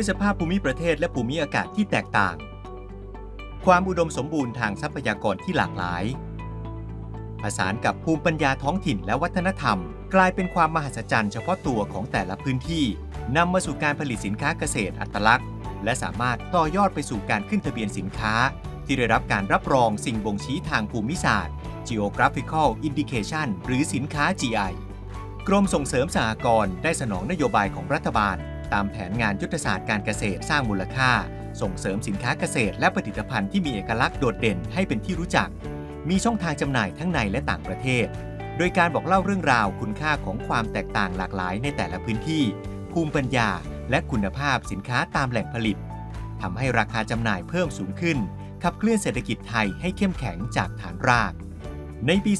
ด้วยสภาพภูมิประเทศและภูมิอากาศที่แตกต่าง ความอุดมสมบูรณ์ทางทรัพยากรที่หลากหลาย ผสานกับภูมิปัญญาท้องถิ่นและวัฒนธรรม กลายเป็นความมหัศจรรย์เฉพาะตัวของแต่ละพื้นที่นำมาสู่การผลิตสินค้าเกษตรอัตลักษณ์ และสามารถต่อยอดไปสู่การขึ้นทะเบียนสินค้า ที่ได้รับการรับรองสิ่งบ่งชี้ทางภูมิศาสตร์ Geographical Indication หรือสินค้า GI กรมส่งเสริมสหกรณ์ได้สนองนโยบายของรัฐบาล ตามแผนงานยุทธศาสตร์การเกษตรสร้างมูลค่า ส่งเสริมสินค้าเกษตร และผลิตภัณฑ์ที่มีเอกลักษณ์โดดเด่นให้เป็นที่รู้จัก มีช่องทางจำหน่ายทั้งในและต่างประเทศ โดยการบอกเล่าเรื่องราวคุณค่าของความแตกต่างหลากหลายในแต่ละพื้นที่ ภูมิปัญญา และคุณภาพสินค้าตามแหล่งผลิตทำให้ราคาจำหน่ายเพิ่มสูงขึ้นขับเคลื่อนเศรษฐกิจไทยให้เข้มแข็งจากฐานราก ในปี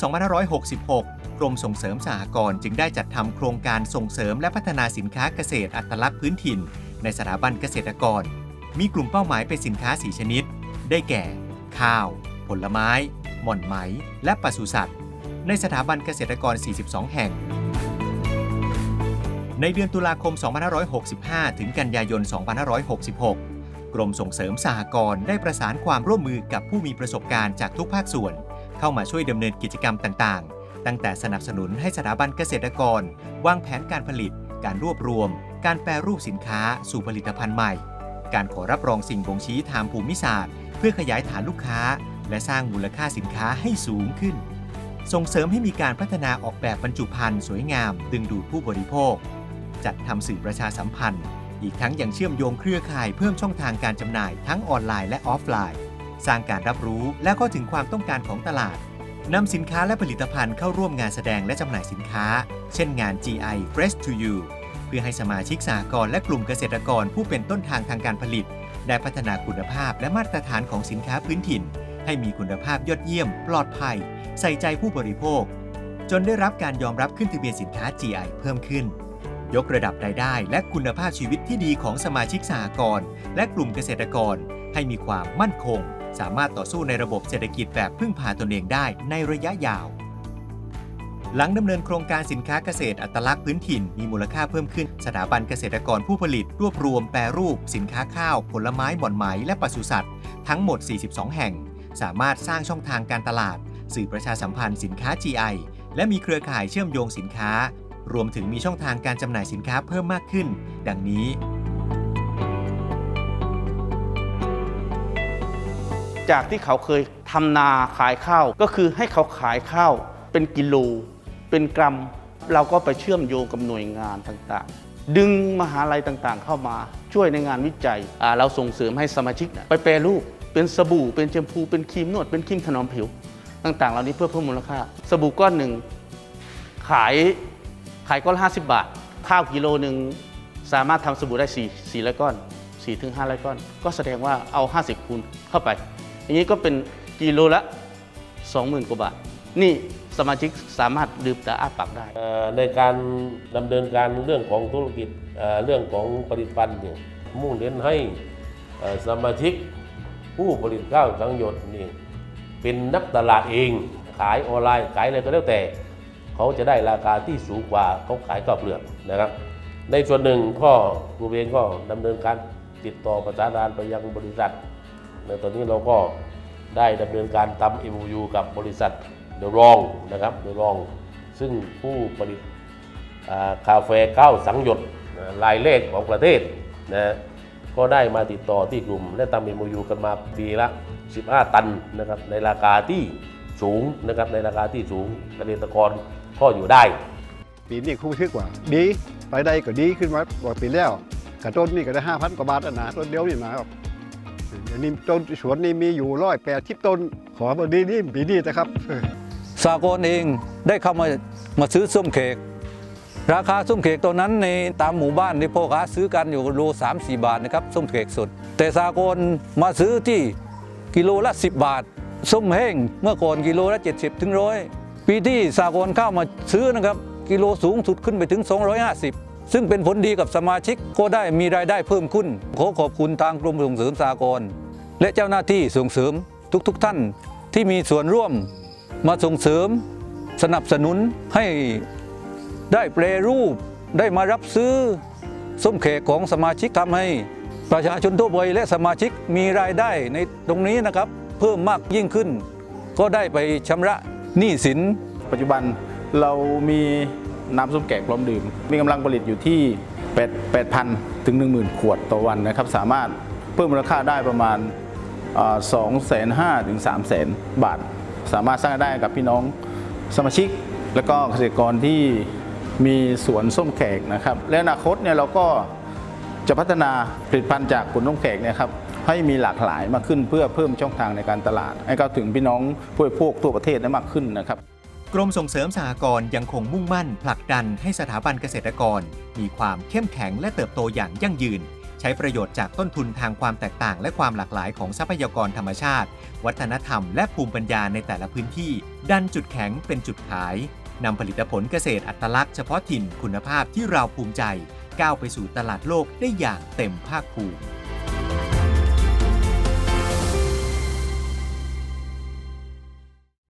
2566 กรมส่งเสริมสหกรณ์จึงได้จัดทำโครงการส่งเสริมและพัฒนาสินค้าเกษตรอัตลักษณ์พื้นถิ่น ในสถาบันเกษตรกร มีกลุ่มเป้าหมายเป็นสินค้า 4 ชนิด ได้แก่ ข้าว ผลไม้ หม่อนไหม และปศุสัตว์ ในสถาบันเกษตรกร 42 แห่ง ในเดือนตุลาคม 2565 ถึงกันยายน 2566 กรมส่งเสริมสหกรณ์ได้ประสานความร่วมมือกับผู้มีประสบการณ์จากทุกภาคส่วน เข้ามาช่วยดำเนินกิจกรรมต่างๆ ตั้งแต่สนับสนุนให้สถาบันเกษตรกร วางแผนการผลิต การรวบรวม การแปรรูปสินค้าสู่ผลิตภัณฑ์ใหม่ การขอรับรองสิ่งบ่งชี้ทางภูมิศาสตร์ เพื่อขยายฐานลูกค้า และสร้างมูลค่าสินค้าให้สูงขึ้น ส่งเสริมให้มีการพัฒนาออกแบบบรรจุภัณฑ์สวยงาม ดึงดูดผู้บริโภค จัดทำสื่อประชาสัมพันธ์ อีกทั้งยังเชื่อมโยงเครือข่ายเพิ่มช่องทางการจำหน่ายทั้งออนไลน์และออฟไลน์ สร้างการรับรู้และก็ถึงความต้องการของตลาดนำสินค้าและผลิตภัณฑ์เข้าร่วมงานแสดงและจำหน่ายสินค้า เช่นงาน GI Fresh to You เพื่อให้สมาชิกสหกรณ์และกลุ่มเกษตรกรผู้เป็นต้นทางทางการผลิต ได้พัฒนาคุณภาพและมาตรฐานของสินค้าพื้นถิ่น ให้มีคุณภาพยอดเยี่ยม ปลอดภัย ใส่ใจผู้บริโภค จนได้รับการยอมรับขึ้นทะเบียนสินค้า GI เพิ่มขึ้น ยกระดับรายได้ และคุณภาพชีวิตที่ดีของสมาชิกสหกรณ์และกลุ่มเกษตรกร ให้มีความมั่นคง สามารถต่อสู้ในระบบเศรษฐกิจแบบพึ่งพาตนเองได้ในระยะยาว หลังดำเนินโครงการสินค้าเกษตรอัตลักษณ์พื้นถิ่น มีมูลค่าเพิ่มขึ้น สถาบันเกษตรกรผู้ผลิต รวบรวมแปรรูป สินค้าข้าว ผลไม้หม่อนไหมและปศุสัตว์ ทั้งหมด 42 แห่ง สามารถสร้างช่องทางการตลาด สื่อประชาสัมพันธ์สินค้า GI และมีเครือข่ายเชื่อมโยงสินค้า รวมถึงมีช่องทางการจำหน่ายสินค้าเพิ่มมากขึ้น ดังนี้ จากที่เขาเคยทำนาขายข้าว ก็คือให้เขาขายข้าวเป็นกิโล เป็นกรัม เราก็ไปเชื่อมโยงกับหน่วยงานต่างๆ ดึงมหาลัยต่างๆ เข้ามาช่วยในงานวิจัย เราส่งเสริมให้สมาชิกไปแปรรูป เป็นสบู่ เป็นแชมพู เป็นครีมนวด เป็นครีมถนอมผิว ต่างๆ เหล่านี้เพื่อเพิ่มมูลค่า สบู่ก้อนหนึ่งขายขายก้อนละ50 บาท ข้าวกิโลหนึ่งสามารถทำสบู่ได้4 400ก้อน4ถึง500ก้อน ก็แสดงว่าเอา 50คูณเข้าไป อย่างนี้ก็เป็นกิโลละ 20,000 กว่าบาท นี่สมาชิกสามารถดื่มตาอ้าปากได้ ในการดำเนินการเรื่องของธุรกิจเรื่องของผลิตภัณฑ์เนี่ยมุ่งเน้นให้สมาชิกผู้ผลิตข้าวสังหยดนี่เป็นนักตลาดเองขายออนไลน์ขายอะไรก็แล้วแต่ เขาจะได้ราคาที่สูงกว่าเขาขายข้าวเปลือกนะครับ ในส่วนหนึ่งก็ครูเองก็ดำเนินการติดต่อประสานงานไปยังบริษัท ในตอนนี้เราก็ได้ดำเนินการทำ MOU กับบริษัทเดอรองนะครับเดอรอง ซึ่งผู้ผลิตคาเฟ่ข้าวสังหยดนะรายเลขของประเทศนะก็ได้มาติดต่อที่กลุ่ม และทำ MOU กันมาปีละ 15 ตันนะครับในราคาที่สูงนะครับในราคาที่สูงเกษตรกรก็อยู่ได้ ปีนี้ครูทึกว่า ดีไปได้ก็ดีขึ้นมากว่าปีแล้วกระต้นนี่ก็ได้ห้าพันกว่าบาทนะต้นเดียวนี่นะครับ เดี๋ยวนี้ต้นสวนนี่มีอยู่ร้อยแปดทิปต้น ขอมาดีนี่ปีนี้นะครับ สากลเองได้เข้ามามาซื้อส้มเขกราคาส้มเขกตัวนั้นในตามหมู่บ้านที่พ่อค้าซื้อกันอยู่โลสามสี่บาทนะครับส้มเขกสด แต่สากลมาซื้อที่กิโลละ 10 บาท ส้มแห้งเมื่อก่อนกิโลละ 70ถึงร้อยปีที่สากลเข้ามาซื้อนะครับ กิโลสูงสุดขึ้นไปถึง 250 ซึ่งเป็นผลดีกับสมาชิกก็ได้มีรายได้เพิ่มขึ้น ขอขอบคุณทางกรมส่งเสริมสากลและเจ้าหน้าที่ส่งเสริมทุกๆทท่านที่มีส่วนร่วมมาส่งเสริม สนับสนุนให้ได้แปรรูปได้มารับซื้อส้มแขกของสมาชิกทำให้ประชาชนทั่วไปและสมาชิกมีรายได้ในตรงนี้นะครับ เพิ่มมากยิ่งขึ้น ก็ได้ไปชำระหนี้สิน ปัจจุบันเรามี น้ำส้มแขกพร้อมดื่ม มีกำลังผลิตอยู่ที่8 8,000 ถึง 10,000 ขวดต่อวันนะครับ สามารถเพิ่มมูลค่าได้ประมาณ2 5 0 0 0ถึง3 0 0 0 0บาท สามารถสร้างรายได้กับพี่น้องสมาชิก และก็เกษตรกรที่มีสวนส้มแขกนะครับ และอนาคตเนี่ยเราก็จะพัฒนาผลิตภัณฑ์จากผลส้มแขกเนี่ยครับให้มีหลากหลายมากขึ้นเพื่อเพิ่มช่องทางในการตลาด ให้เข้าถึงพี่น้องผู้บริโภคทั่วประเทศได้มากขึ้นนะครับ กรมส่งเสริมสหกรณ์ยังคงมุ่งมั่นผลักดันให้สถาบันเกษตรกร มีความเข้มแข็งและเติบโตอย่างยั่งยืน ใช้ประโยชน์จากต้นทุนทางความแตกต่าง และความหลากหลายของทรัพยากรธรรมชาติ วัฒนธรรม และภูมิปัญญาในแต่ละพื้นที่ ดันจุดแข็งเป็นจุดขายนำผลิตผลเกษตรอัตลักษณ์เฉพาะถิ่นคุณภาพที่เราภูมิใจ ก้าวไปสู่ตลาดโลกได้อย่างเต็มภาคภูมิ